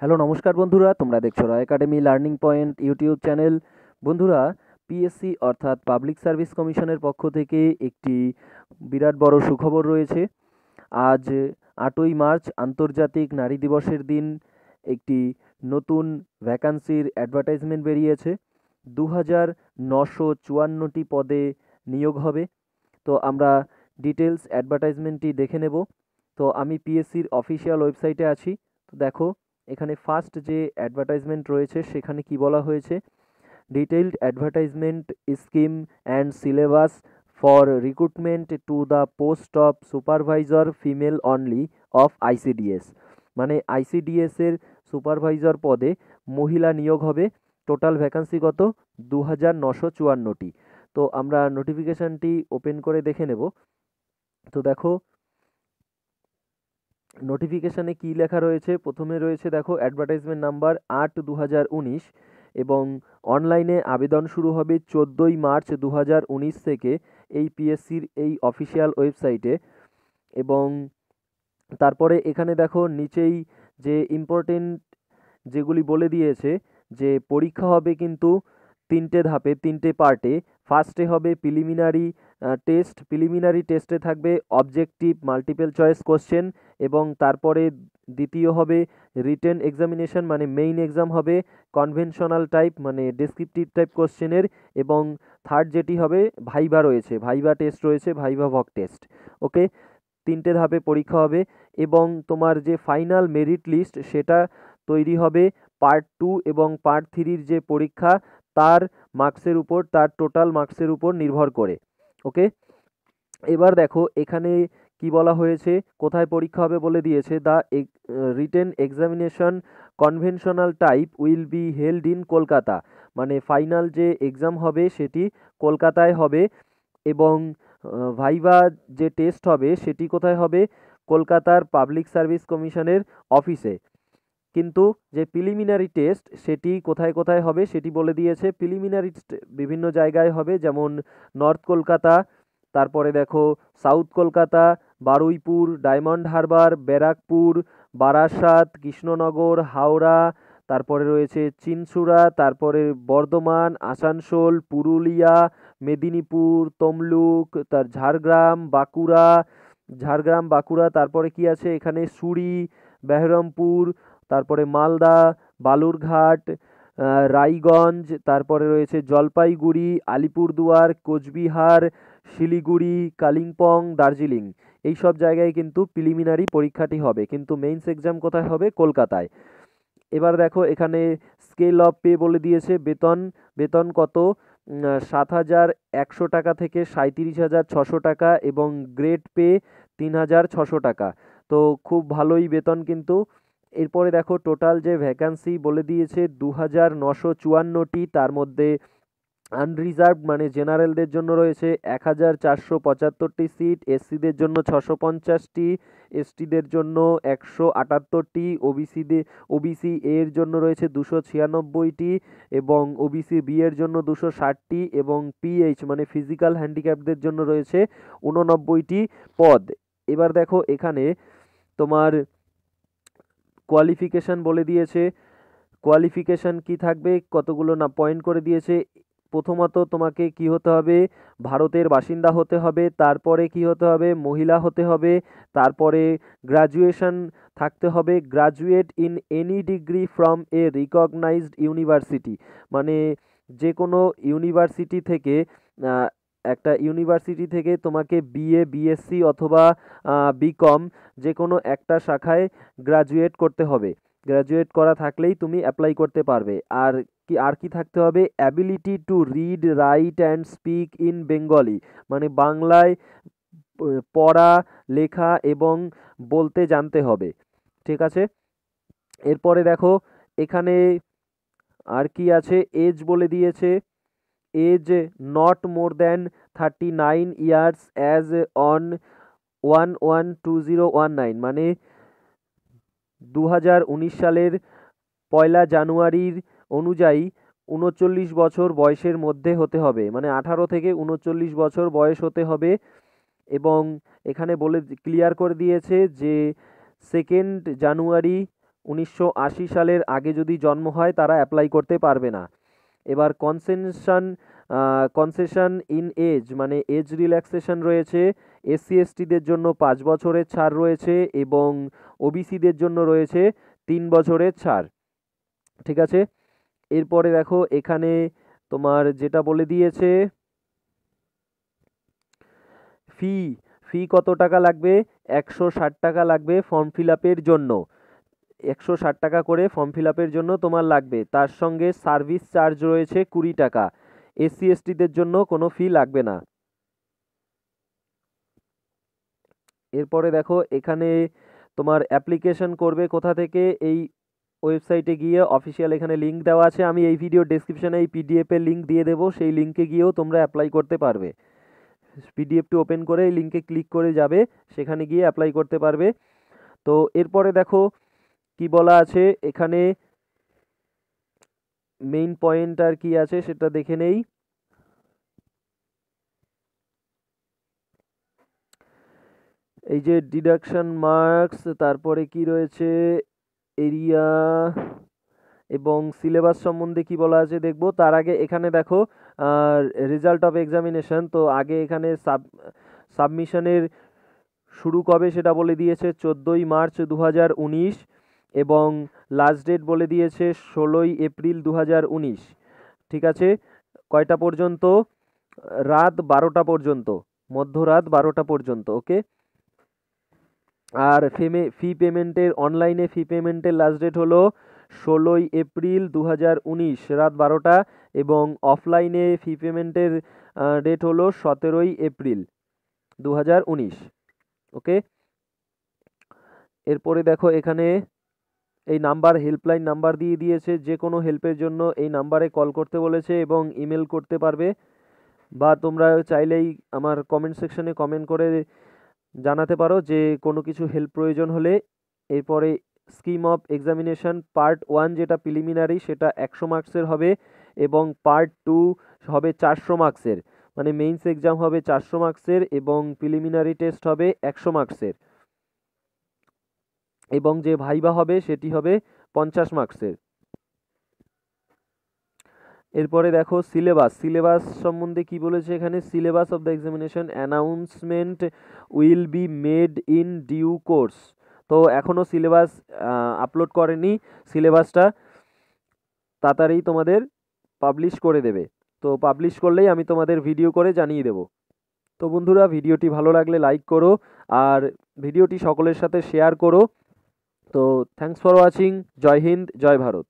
Hello, নমস্কার বন্ধুরা, তোমরা দেখছ Roy academy learning point YouTube channel বন্ধুরা পিএসসি অর্থাৎ পাবলিক সার্ভিস কমিশনের পক্ষ থেকে একটি বিরাট বড় সুখবর রয়েছে। আজ আটই মার্চ, আন্তর্জাতিক নারী দিবসের দিন, একটি নতুন ভ্যাকান্সির অ্যাডভার্টাইজমেন্ট বেরিয়েছে। দু হাজার নশো চুয়ান্নটি পদে নিয়োগ হবে। তো আমরা ডিটেলস অ্যাডভার্টাইজমেন্টটি দেখে নেব। তো আমি পিএসসির অফিসিয়াল ওয়েবসাইটে আছি। তো দেখো এখানে ফার্স্ট যে অ্যাডভার্টাইজমেন্ট রয়েছে, সেখানে কি বলা হয়েছে? Detailed advertisement scheme and syllabus for recruitment to the post of supervisor female only of ICDS মানে আইসিডিএস এর সুপারভাইজার পদে মহিলা নিয়োগ হবে। টোটাল ভ্যাকান্সি কত? দু হাজার নশো চুয়ান্নটি। তো আমরা নোটিফিকেশানটি ওপেন করে দেখে নেব। তো দেখো নোটিফিকেশানে কী লেখা রয়েছে? প্রথমে রয়েছে, দেখো অ্যাডভার্টাইজমেন্ট নাম্বার আট দু এবং অনলাইনে আবেদন শুরু হবে চোদ্দোই মার্চ দু হাজার উনিশ থেকে এই পিএসসির এই অফিসিয়াল ওয়েবসাইটে এবং তারপরে এখানে দেখো, নিচেই যে ইম্পর্টেন্ট যেগুলি বলে দিয়েছে যে পরীক্ষা হবে কিন্তু তিনটে ধাপে, তিনটে পার্টে ফার্স্টে হবে প্রিলিমিনারি টেস্ট প্রিলিমিনারি টেস্টে থাকবে অবজেক্টিভ মাল্টিপল চয়েস কোশ্চেন এবং তারপরে দ্বিতীয় হবে রিটেন এক্সামিনেশন মানে মেইন এক্সাম হবে কনভেনশনাল টাইপ মানে ডেসক্রিপটিভ টাইপ কোশ্চেনের এবং থার্ড যেটি হবে ভাইভা রয়েছে ভাইভা টেস্ট রয়েছে ভাইভা ভক টেস্ট ওকে তিনটে ধাপে পরীক্ষা হবে এবং তোমার যে ফাইনাল মেরিট লিস্ট সেটা তৈরি হবে পার্ট টু এবং পার্ট থ্রির যে পরীক্ষা, তার মার্কসের উপর, তার টোটাল মার্কসের উপর নির্ভর করে। ওকে? এবার দেখো, এখানে কি বলা হয়েছে? কোথায় পরীক্ষা হবে বলে দিয়েছে? The written examination conventional type will be held in Kolkata মানে ফাইনাল যে এক্সাম হবে সেটি কলকাতায় হবে এবং ভাইভা যে টেস্ট হবে সেটি কোথায় হবে? কলকাতার পাবলিক সার্ভিস কমিশনের অফিসে কিন্তু যে প্রিলিমিনারি টেস্ট সেটি কোথায় কোথায় হবে সেটি বলে দিয়েছে। প্রিলিমিনারি বিভিন্ন জায়গায় হবে, যেমন নর্থ কলকাতা, তারপরে দেখো সাউথ কলকাতা, বারুইপুর ডায়মন্ড হারবার ব্যারাকপুর, বারাসাত, কৃষ্ণনগর, হাওড়া, তারপরে রয়েছে চিনসুরা তারপরে বর্ধমান, আসানসোল, পুরুলিয়া, মেদিনীপুর, তমলুক, তার ঝাড়গ্রাম, বাঁকুড়া ঝাড়গ্রাম, বাঁকুড়া, তারপরে কি আছে এখানে? সুরি, বেহরমপুর তারপরে মালদা, বালুরঘাট রায়গঞ্জ, তারপরে রয়েছে জলপাইগুড়ি, আলিপুরদুয়ার, কোচবিহার, শিলিগুড়ি, কালিম্পং, দার্জিলিং। এই সব জায়গায় কিন্তু প্রিলিমিনারি পরীক্ষাটি হবে। কিন্তু মেইনস এক্সাম কোথায় হবে? কলকাতায়। এবার দেখো, এখানে স্কেল অফ পে বলে দিয়েছে বেতন। বেতন কত? সাত হাজার একশো টাকা থেকে সাঁত্রিশ হাজার ছশো টাকা এবং গ্রেড পে তিন হাজার ছশো টাকা। তো খুব ভালোই বেতন কিন্তু। এরপরে দেখো টোটাল যে ভ্যাকান্সি বলে দিয়েছে দু হাজার নশো চুয়ান্নটি, তার মধ্যে আনরিজার্ভ মানে জেনারেলদের জন্য রয়েছে এক হাজার চারশো পঁচাত্তরটি সিট এসসিদের জন্য ছশো পঞ্চাশটি এসটিদের জন্য একশো আটাত্তরটি ওবিসিদের ওবিসি এর জন্য রয়েছে দুশো ছিয়ানব্বইটি এবং ওবিসি বি এর জন্য দুশো ষাটটি এবং পিএইচ মানে ফিজিক্যাল হ্যান্ডিক্যাপদের জন্য রয়েছে উননব্বইটি পদ। এবার দেখো এখানে তোমার কোয়ালিফিকেশান বলে দিয়েছে। কোয়ালিফিকেশান কি থাকবে? কতগুলো না পয়েন্ট করে দিয়েছে? প্রথমত তোমাকে কি হতে হবে? ভারতের বাসিন্দা হতে হবে, তারপরে কি হতে হবে? মহিলা হতে হবে, তারপরে গ্রাজুয়েশন থাকতে হবে। Graduate in any degree from a recognised university মানে যে কোনো ইউনিভার্সিটি থেকে একটা ইউনিভার্সিটি থেকে তোমাকে বিএ বিএসসি অথবা বিকম যে কোনো একটা শাখায় গ্রাজুয়েট করতে হবে। গ্র্যাজুয়েট করা থাকলেই তুমি অ্যাপ্লাই করতে পারবে। আর কি আর কি থাকতে হবে? Ability to read write and speak in Bengali মানে বাংলায় পড়া, লেখা এবং বলতে জানতে হবে। ঠিক আছে? এরপরে দেখো, এখানে আর কি আছে? এজ বলে দিয়েছে। Age not more than thirty nine years as on one one two zero one nine মানে দু হাজার উনিশ সালের পয়লা জানুয়ারির অনুযায়ী উনচল্লিশ বছর বয়সের মধ্যে হতে হবে মানে আঠারো থেকে উনচল্লিশ বছর বয়স হতে হবে এবং এখানে বলে ক্লিয়ার করে দিয়েছে যে সেকেন্ড জানুয়ারি উনিশশো আশি সালের আগে যদি জন্ম হয় তারা অ্যাপ্লাই করতে পারবে না। এবার কনসেনশন কনসেশন ইন এজ মানে এজ রিল্যাক্সেশন রয়েছে এসসি এসটিদের জন্য পাঁচ বছরের ছাড় রয়েছে এবং ওবিসিদের জন্য রয়েছে তিন বছরের ছাড়। ঠিক আছে? এরপরে দেখো এখানে তোমার যেটা বলে দিয়েছে ফি ফি কত টাকা লাগবে? একশো ষাট টাকা লাগবে ফর্ম ফিল আপের জন্য। একশো ষাট টাকা করে ফর্ম ফিল জন্য তোমার লাগবে। তার সঙ্গে সার্ভিস চার্জ রয়েছে কুড়ি টাকা। এসসি, এসটিদের জন্য কোনো ফি লাগবে না। এরপরে দেখো, এখানে তোমার অ্যাপ্লিকেশন করবে কোথা থেকে? এই ওয়েবসাইটে গিয়ে অফিসিয়াল এখানে লিঙ্ক দেওয়া আছে। আমি এই ভিডিও ডেসক্রিপশানে এই পিডিএফের লিঙ্ক দিয়ে দেবো। সেই লিঙ্কে গিয়েও তোমরা অ্যাপ্লাই করতে পারবে। পিডিএফটি ওপেন করে এই লিঙ্কে ক্লিক করে যাবে। সেখানে গিয়ে অ্যাপ্লাই করতে পারবে। তো এরপরে দেখো কি বলা আছে? এখানে মেইন পয়েন্ট আর কি আছে সেটা দেখে নেই। এই যে ডিডাকশন মার্কস তারপরে কি রয়েছে? এরিয়া এবং সিলেবাস সম্বন্ধে কি বলা আছে দেখব। তার আগে এখানে দেখো রেজাল্ট অফ এক্সামিনেশন তো আগে এখানে সাব সাবমিশনের শুরু কবে সেটা বলে দিয়েছে? চোদ্দোই মার্চ দু হাজার উনিশ। এবং লাস্ট ডেট বলে দিয়েছে ষোলোই এপ্রিল দু হাজার উনিশ। ঠিক আছে? কয়টা পর্যন্ত? রাত বারোটা পর্যন্ত। মধ্যরাত বারোটা পর্যন্ত ওকে আর ফেমে ফি পেমেন্টের অনলাইনে ফি পেমেন্টের লাস্ট ডেট হলো ষোলোই এপ্রিল দু হাজার উনিশ, রাত বারোটা। এবং অফলাইনে ফি পেমেন্টের ডেট হলো সতেরোই এপ্রিল দু হাজার উনিশ ওকে এরপরে দেখো এখানে এই নাম্বার হেল্পলাইন নাম্বার দিয়ে দিয়েছে। যে কোনো হেল্পের জন্য এই নাম্বারে কল করতে বলেছে এবং ইমেল করতে পারবে। বা তোমরা চাইলেই আমার কমেন্ট সেকশনে কমেন্ট করে জানাতে পারো যে কোনো কিছু হেল্প প্রয়োজন হলে। এরপরে scheme of examination part one যেটা প্রিলিমিনারি সেটা একশো মার্কসের হবে এবং পার্ট টু হবে চারশো মার্কসের মানে মেইনস এক্সাম হবে চারশো মার্কসের এবং প্রিলিমিনারি টেস্ট হবে একশো মার্কসের এবং যে ভাইবা হবে সেটি হবে পঞ্চাশ মার্কসের। এরপরে দেখো সিলেবাস। সিলেবাস সম্বন্ধে কি বলেছে এখানে? Syllabus of the examination announcement will be made in due course. তো এখনও সিলেবাস আপলোড করেনি। সিলেবাসটা তাড়াতাড়ি তোমাদের পাবলিশ করে দেবে। তো পাবলিশ করলেই আমি তোমাদের ভিডিও করে জানিয়ে দেব। তো বন্ধুরা, ভিডিওটি ভালো লাগলে লাইক করো আর ভিডিওটি সকলের সাথে শেয়ার করো। তো থ্যাংকস ফর ওয়াচিং জয় হিন্দ জয় ভারত।